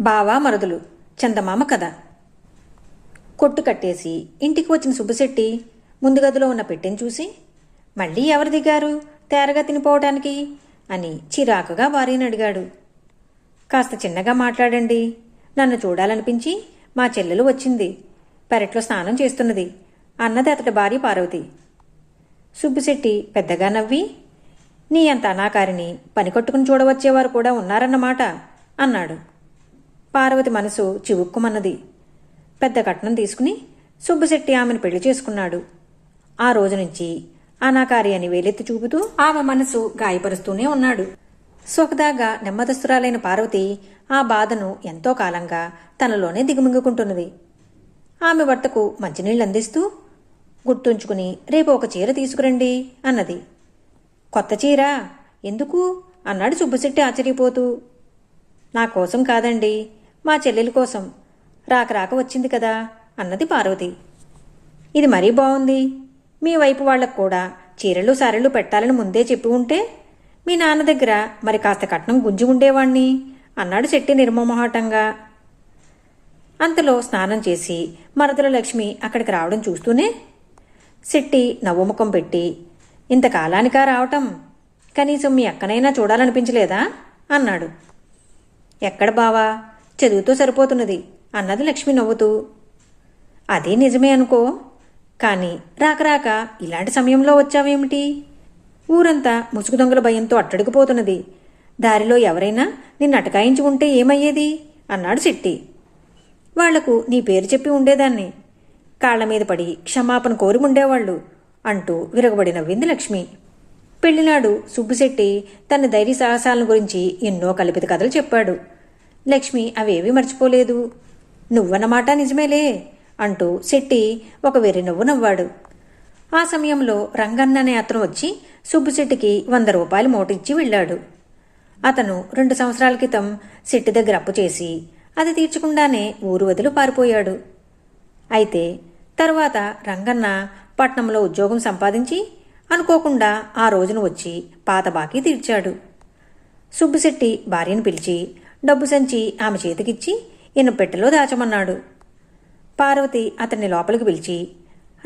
బావా మరుదులు చందమామ కథ. కొట్టు కట్టేసి ఇంటికి వచ్చిన సుబ్బశెట్టి ముందు గదిలో ఉన్న పెట్టెని చూసి మళ్ళీ ఎవరు దిగారు? తేరగా తినిపోవటానికి? అని చిరాకుగా వారిని అడిగాడు. కాస్త చిన్నగా మాట్లాడండి. నన్ను చూడాలనిపించి మా చెల్లెలు వచ్చింది. పెరట్లో స్నానం చేస్తున్నది. అన్నది అతడి భార్య పార్వతి. సుబ్బిశెట్టి పెద్దగా నవ్వి నీ అంత అనాకారిని పనికొట్టుకుని చూడవచ్చేవారు కూడా ఉన్నారన్నమాట అన్నాడు. పార్వతి మనసు చివుక్కుమన్నది. పెద్ద కట్నం తీసుకుని సుబ్బశెట్టి ఆమెను పెళ్ళి చేసుకున్నాడు. ఆ రోజు నుంచి అనాకారి అని వేలెత్తి చూపుతూ ఆమె మనసు గాయపరుస్తూనే ఉన్నాడు. సుఖదాగా నెమ్మదస్తురాలైన పార్వతి ఆ బాధను ఎంతో కాలంగా తనలోనే దిగుమింగుకుంటున్నది. ఆమె భర్తకు మంచినీళ్ళు అందిస్తూ గుర్తుంచుకుని రేపు ఒక చీర తీసుకురండి అన్నది. కొత్త చీర? ఎందుకు? అన్నాడు సుబ్బశెట్టి ఆశ్చర్యపోతూ. నా కోసం కాదండి మా చెల్లెలి కోసం. రాక రాక వచ్చింది కదా అన్నది పార్వతి. ఇది మరీ బాగుంది మీ వైపు వాళ్ళకు కూడా చీరలు సారెలు పెట్టాలని ముందే చెప్పి ఉంటే మీ నాన్న దగ్గర మరి కాస్త కట్నం గుంజి ఉండేవాణ్ణి అన్నాడు శెట్టి నిర్మమోహటంగా అంతలో స్నానం చేసి మరదల లక్ష్మి అక్కడికి రావడం చూస్తూనే శెట్టి నవ్వుముఖం పెట్టి ఇంతకాలానికా రావటం? కనీసం మీ అక్కనైనా చూడాలనిపించలేదా? అన్నాడు. ఎక్కడ బావా? చదువుతో సరిపోతున్నది అన్నది లక్ష్మి నవ్వుతూ. అదే నిజమే అనుకో. కానీ రాక రాక ఇలాంటి సమయంలో వచ్చావేమిటి? ఊరంతా ముసుగు దొంగల భయంతో అట్టడికిపోతున్నది దారిలో ఎవరైనా నిన్ను అటకాయించి ఉంటే ఏమయ్యేది? అన్నాడు శెట్టి. వాళ్ళకు నీ పేరు చెప్పి ఉండేదాన్ని. కాళ్ళ మీద పడి క్షమాపణ కోరి ఉండేవాళ్ళు అంటూ విరగబడి నవ్వింది లక్ష్మి. పెళ్ళినాడు సుబ్బుశెట్టి తన ధైర్య సాహసాలను గురించి ఎన్నో కల్పిత కథలు చెప్పాడు. లక్ష్మి అవేవీ మర్చిపోలేదు. నువ్వన్నమాట నిజమేలే అంటూ శెట్టి ఒక వెర్రి నవ్వు నవ్వాడు. ఆ సమయంలో రంగన్న అనే అతను వచ్చి సుబ్బుశెట్టికి వంద రూపాయలు మోటిచ్చి వెళ్ళాడు. అతను రెండు సంవత్సరాల క్రితం శెట్టి దగ్గర అప్పు చేసి అది తీర్చకుండానే ఊరు వదిలి పారిపోయాడు. అయితే తర్వాత రంగన్న పట్నంలో ఉద్యోగం సంపాదించి అనుకోకుండా ఆ రోజున వచ్చి పాత బాకీ తీర్చాడు. సుబ్బుశెట్టి భార్యను పిలిచి డబ్బు సంచి ఆమె చేతికిచ్చి ఈయన పెట్టెలో దాచమన్నాడు. పార్వతి అతన్ని లోపలికి పిలిచి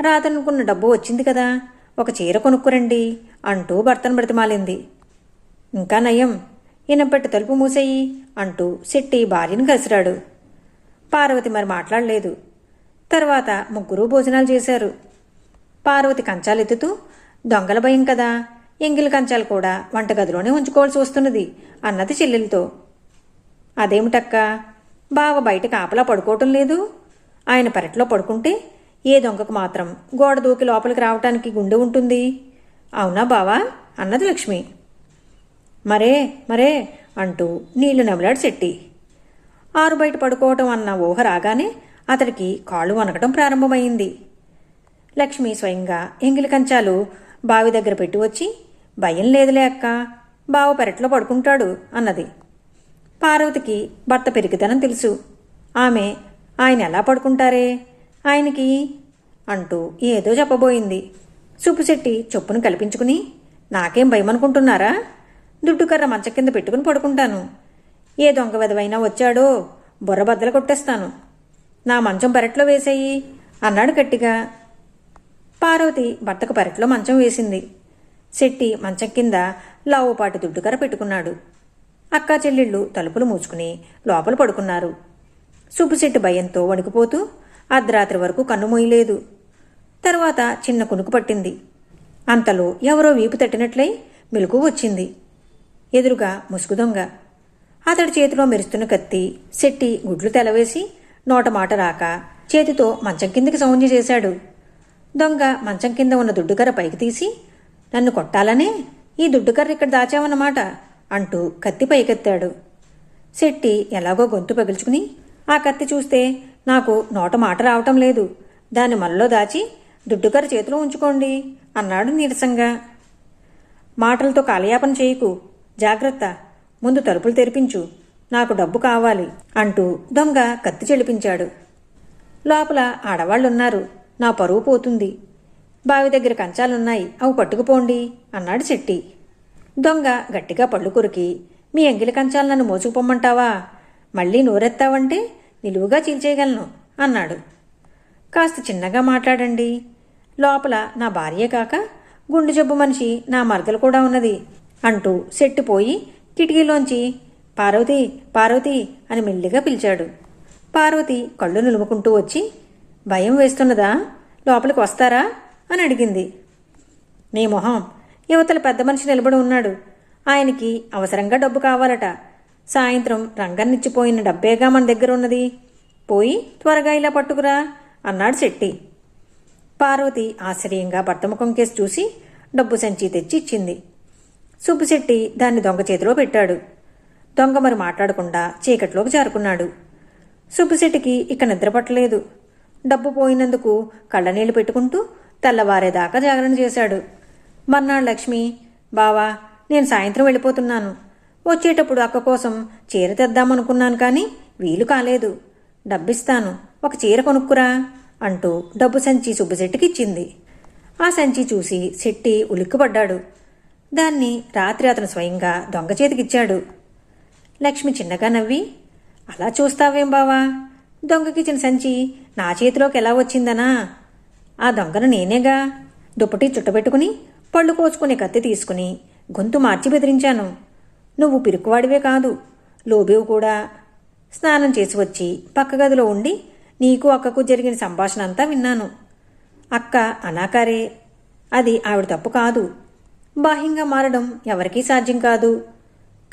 రాదనుకున్న డబ్బు వచ్చింది కదా ఒక చీర కొనుక్కురండి అంటూ భర్తను బ్రతిమాలింది. ఇంకా నయం ఈయన పెట్టి తలుపు మూసేయి అంటూ శెట్టి భార్యను కసిరాడు పార్వతి మరి మాట్లాడలేదు. తర్వాత ముగ్గురు భోజనాలు చేశారు. పార్వతి కంచాలెత్తుతూ దొంగల భయం కదా ఎంగిలి కంచాలు కూడా వంటగదిలోనే ఉంచుకోవాల్సి వస్తున్నది అన్నది చెల్లెలతో అదేమిటక్క? బావ బయట కాపలా పడుకోవటం లేదు. ఆయన పెరట్లో పడుకుంటే ఏ దొంగకు మాత్రం గోడ దూకి లోపలికి రావటానికి గుండె ఉంటుంది. అవునా బావా? అన్నది లక్ష్మి. మరే మరే అంటూ నీళ్ళు నమిలాడు శెట్టి. ఆరు బయట పడుకోవటం అన్న ఊహ రాగానే అతడికి కాళ్ళు వనకటం ప్రారంభమైంది. లక్ష్మి స్వయంగా ఎంగిలి కంచాలు బావి దగ్గర పెట్టి వచ్చి భయం లేదులే అక్క బావ పెరట్లో పడుకుంటాడు అన్నది. పార్వతికి భర్త పెరిగితనం తెలుసు. ఆమె ఆయన ఎలా పడుకుంటారే? ఆయనకి అంటూ ఏదో చెప్పబోయింది. సుబ్బుశెట్టి చొప్పును కల్పించుకుని నాకేం భయం అనుకుంటున్నారా దుడ్డుకర్ర మంచం కింద పెట్టుకుని పడుకుంటాను. ఏ దొంగ వెదవైనా వచ్చాడో బుర్రబద్దలు కొట్టేస్తాను. నా మంచం పెరట్లో వేసేయి అన్నాడు గట్టిగా. పార్వతి భర్తకు పెరట్లో మంచం వేసింది. శెట్టి మంచం కింద లావుపాటి దుడ్డుకర్ర పెట్టుకున్నాడు. అక్కా చెల్లెళ్ళు తలుపులు మూసుకుని లోపల పడుకున్నారు. సుబ్బుశెట్టు భయంతో వణికిపోతూ అర్ధరాత్రి వరకు కన్ను మోయలేదు. తర్వాత చిన్న కునుకు పట్టింది. అంతలో ఎవరో వీపు తట్టినట్లై మెలకు వచ్చింది. ఎదురుగా ముసుగు దొంగ. అతడి చేతిలో మెరుస్తున్న కత్తి శెట్టి గుడ్లు తెలవేసి నోట మాట రాక చేతితో మంచం కిందకి సౌంజ్య చేశాడు. దొంగ మంచం కింద ఉన్న దుడ్డుకర్ర పైకి తీసి నన్ను కొట్టాలనే? ఈ దుడ్డుకర్ర ఇక్కడ దాచావన్నమాట. అంటూ కత్తి పైకెత్తాడు. శెట్టి ఎలాగో గొంతు పగిల్చుకుని ఆ కత్తి చూస్తే నాకు నోట మాట రావటం లేదు. దాన్ని మనలో దాచి దుడ్డుకర్ర చేతిలో ఉంచుకోండి అన్నాడు నీరసంగా. మాటలతో కాలయాపన చేయకు. జాగ్రత్త ముందు తలుపులు తెరిపించు. నాకు డబ్బు కావాలి అంటూ దొంగ కత్తి చెలిపించాడు. లోపల ఆడవాళ్ళున్నారు నా పరువు పోతుంది. బావి దగ్గర కంచాలున్నాయి. అవి పట్టుకుపోండి అన్నాడు శెట్టి. దొంగ గట్టిగా పళ్ళు కొరికి మీ ఎంగిలి కంచాలు నన్ను మోసుకుపోమ్మంటావా? మళ్ళీ నోరెత్తావంటే నిలువుగా చీల్చేయగలను అన్నాడు. కాస్త చిన్నగా మాట్లాడండి. లోపల నా భార్యే కాక గుండె జబ్బు మనిషి నా మరదలు కూడా ఉన్నది అంటూ సెట్టిపోయి కిటికీలోంచి పార్వతి పార్వతి అని మెల్లిగా పిలిచాడు. పార్వతి కళ్ళు నిలుముకుంటూ వచ్చి భయం వేస్తున్నదా? లోపలికి వస్తారా? అని అడిగింది. నీ మొహం యువతల పెద్ద మనిషి నిలబడి ఉన్నాడు. ఆయనకి అవసరంగా డబ్బు కావాలట. సాయంత్రం రంగన్నిచ్చిపోయిన డబ్బేగా మన దగ్గర ఉన్నది పోయి త్వరగా ఇలా పట్టుకురా అన్నాడు శెట్టి. పార్వతి ఆశ్చర్యంగా భర్త ముఖం చూసి డబ్బు సంచి తెచ్చి ఇచ్చింది సుబ్బుశెట్టి దాన్ని దొంగ చేతిలో పెట్టాడు. దొంగ మరి మాట్లాడకుండా చీకట్లోకి జారుకున్నాడు. సుబ్బుశెట్టికి ఇక నిద్రపట్టలేదు డబ్బు పోయినందుకు కళ్ళనీళ్ళు పెట్టుకుంటూ తెల్లవారేదాకా జాగరణ చేశాడు. మర్నాడు లక్ష్మి బావా నేను సాయంత్రం వెళ్ళిపోతున్నాను. వచ్చేటప్పుడు అక్క కోసం చీర తెద్దామనుకున్నాను కానీ వీలు కాలేదు. డబ్బిస్తాను. ఒక చీర కొనుక్కురా అంటూ డబ్బు సంచి సుబ్బశెట్టికి ఇచ్చింది. ఆ సంచి చూసి శెట్టి ఉలిక్కుపడ్డాడు. దాన్ని రాత్రి అతను స్వయంగా దొంగ చేతికిచ్చాడు. లక్ష్మి చిన్నగా నవ్వి అలా చూస్తావేం బావా? దొంగకిచ్చిన సంచి నా చేతిలోకి ఎలా వచ్చిందనా? ఆ దొంగను నేనేగా? దుప్పటి చుట్టబెట్టుకుని పళ్ళు కోసుకునే కత్తి తీసుకుని గొంతు మార్చి బెదిరించాను. నువ్వు పిరుకువాడివే కాదు. లోబేవు కూడా స్నానం చేసి వచ్చి పక్క గదిలో ఉండి నీకు అక్కకు జరిగిన సంభాషణ అంతా విన్నాను. అక్క అనాకారే అది ఆవిడ తప్పు కాదు. బాహ్యంగా మారడం ఎవరికీ సాధ్యం కాదు.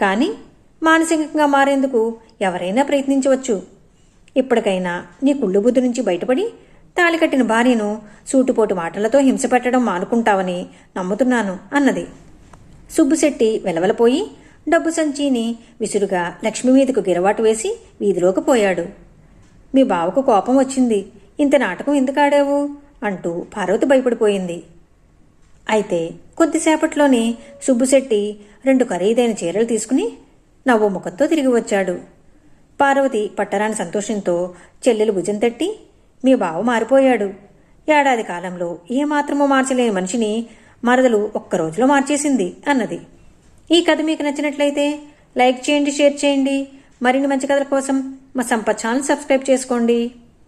కానీ మానసికంగా మారేందుకు ఎవరైనా ప్రయత్నించవచ్చు. ఇప్పటికైనా నీ కుళ్ళు బుద్ధి నుంచి బయటపడి తాళి కట్టిన భార్యను సూటిపోటు మాటలతో హింస పెట్టడం మానుకుంటావని నమ్ముతున్నాను అన్నది. సుబ్బుశెట్టి వెలవలపోయి డబ్బు సంచిని విసురుగా లక్ష్మి మీదకు గిరవాటు వేసి వీధిలోకి పోయాడు. మీ బావకు కోపం వచ్చింది. ఇంత నాటకం ఎందుకు ఆడావు? అంటూ పార్వతి భయపడిపోయింది. అయితే కొద్దిసేపట్లోనే సుబ్బుశెట్టి రెండు ఖరీదైన చీరలు తీసుకుని నవ్వు ముఖంతో తిరిగి వచ్చాడు. పార్వతి పట్టరాని సంతోషంతో చెల్లెలు భుజం తట్టి మీ బావ మారిపోయాడు. ఏడాది కాలంలో ఏమాత్రమూ మార్చలేని మనిషిని మరదలు ఒక్క రోజులో మార్చేసింది అన్నది. ఈ కథ మీకు నచ్చినట్లయితే లైక్ చేయండి షేర్ చేయండి. మరిన్ని మంచి కథల కోసం మా సంపత్ ఛానల్ సబ్స్క్రైబ్ చేసుకోండి.